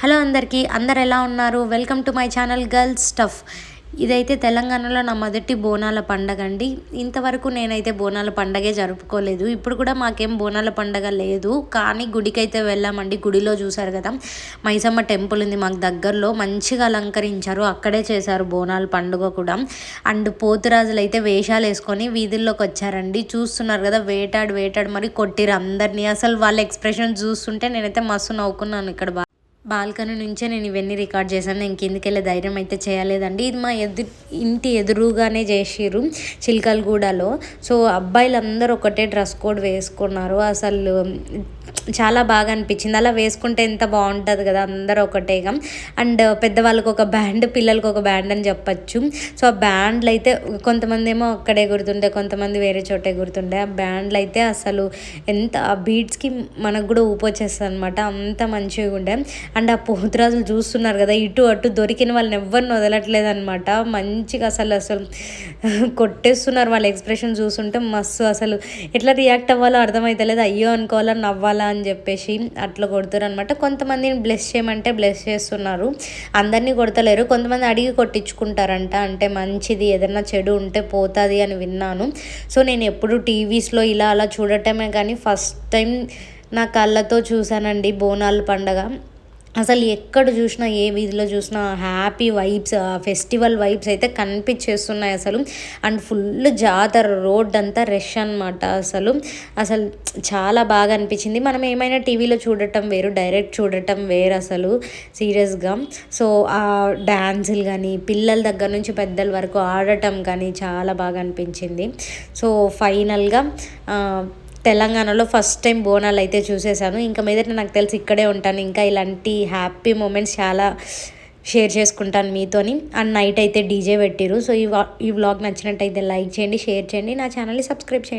Hello అందరికీ అందరు ఎలా ఉన్నారు? Welcome to my channel girls stuff. ఇదైతే తెలంగాణలో నా మొదటి బోనాల పండగ అండి. ఇంతవరకు నేనైతే బోనాల పండగే జరుపుకోలేదు. ఇప్పుడు కూడా మాకేం బోనాల పండగ లేదు. కానీ గుడికైతే వెళ్ళామండి. గుడిలో చూసారు కదా మైసమ్మ టెంపుల్ ఉంది మాకు దగ్గరలో. మంచిగా అలంకరించారు. అక్కడే చేశారు బోనాల పండుగ కూడా. అండ్ పోతురాజులు అయితే వేషాలు వేసుకొని వీధుల్లోకి వచ్చారండి. చూస్తున్నారు కదా వేటాడు వేటాడు. మరి కొట్టిరు అందరినీ. అసలు వాళ్ళ ఎక్స్ప్రెషన్ చూస్తుంటే నేనైతే మస్తు నవ్వుకున్నాను ఇక్కడ బాల్కనీ నుంచే నేను ఇవన్నీ రికార్డ్ చేశాను. నేను కిందికి వెళ్ళే ధైర్యం అయితే చేయలేదండి. ఇది మా ఎదు ఇంటి ఎదురుగానే చేసిర్రు చిలకలగూడలో. సో అబ్బాయిలందరూ ఒకటే డ్రెస్ కోడ్ వేసుకున్నారు. అసలు చాలా బాగా అనిపించింది. అలా వేసుకుంటే ఎంత బాగుంటుంది కదా అందరూ ఒకటేగా. అండ్ పెద్దవాళ్ళకు ఒక బ్యాండ్ పిల్లలకి ఒక బ్యాండ్ అని చెప్పచ్చు. సో ఆ బ్యాండ్లు అయితే కొంతమంది ఏమో అక్కడే గుర్తుండే కొంతమంది వేరే చోటే గుర్తుండే. ఆ బ్యాండ్లు అయితే అసలు ఎంత ఆ బీట్స్కి మనకు కూడా ఊపొచ్చేస్తుంది అనమాట అంత మంచిగా ఉండే అండ్ ఆ పోతురాజులు చూస్తున్నారు కదా ఇటు అటు దొరికిన వాళ్ళని ఎవరిని వదలట్లేదు అనమాట మంచిగా అసలు అసలు కొట్టేస్తున్నారు వాళ్ళ ఎక్స్ప్రెషన్ చూస్తుంటే మస్తు అసలు ఎట్లా రియాక్ట్ అవ్వాలో అర్థమైతలేదు. అయ్యో అనుకోవాలా నవ్వాలా అని చెప్పేసి అట్లా కొడుతారు అనమాట కొంతమందిని బ్లెస్ చేయమంటే బ్లెస్ చేస్తున్నారు. అందరినీ కొడతలేరు. కొంతమంది అడిగి కొట్టించుకుంటారంట. అంటే మంచిది ఏదైనా చెడు ఉంటే పోతుంది అని విన్నాను. సో నేను ఎప్పుడు టీవీస్లో ఇలా అలా చూడటమే కానీ ఫస్ట్ టైం నా కళ్ళతో చూశానండి బోనాల పండగ. అసలు ఎక్కడ చూసినా ఏ వీధిలో చూసినా హ్యాపీ వైబ్స్ ఫెస్టివల్ వైబ్స్ అయితే కనిపించేస్తున్నాయి అసలు. అండ్ ఫుల్ జాతర రోడ్ అంతా రష్ అనమాట అసలు. అసలు చాలా బాగా అనిపించింది. మనం ఏమైనా టీవీలో చూడటం వేరు డైరెక్ట్ చూడటం వేరు అసలు సీరియస్గా సో ఆ డ్యాన్సులు కానీ పిల్లల దగ్గర నుంచి పెద్దల వరకు ఆడటం కానీ చాలా బాగా అనిపించింది. సో ఫైనల్గా తెలంగాణలో ఫస్ట్ టైం బోనాలు అయితే చూసేసాను ఇంకా మీదట నాకు తెలిసి ఇక్కడే ఉంటాను. ఇంకా ఇలాంటి హ్యాపీ మూమెంట్స్ చాలా షేర్ చేసుకుంటాను మీతోని. అండ్ నైట్ అయితే డీజే పెట్టిరు సో ఈ ఈ వ్లాగ్ నచ్చినట్టయితే లైక్ చేయండి షేర్ చేయండి. నా ఛానల్ని సబ్స్క్రైబ్ చేయండి.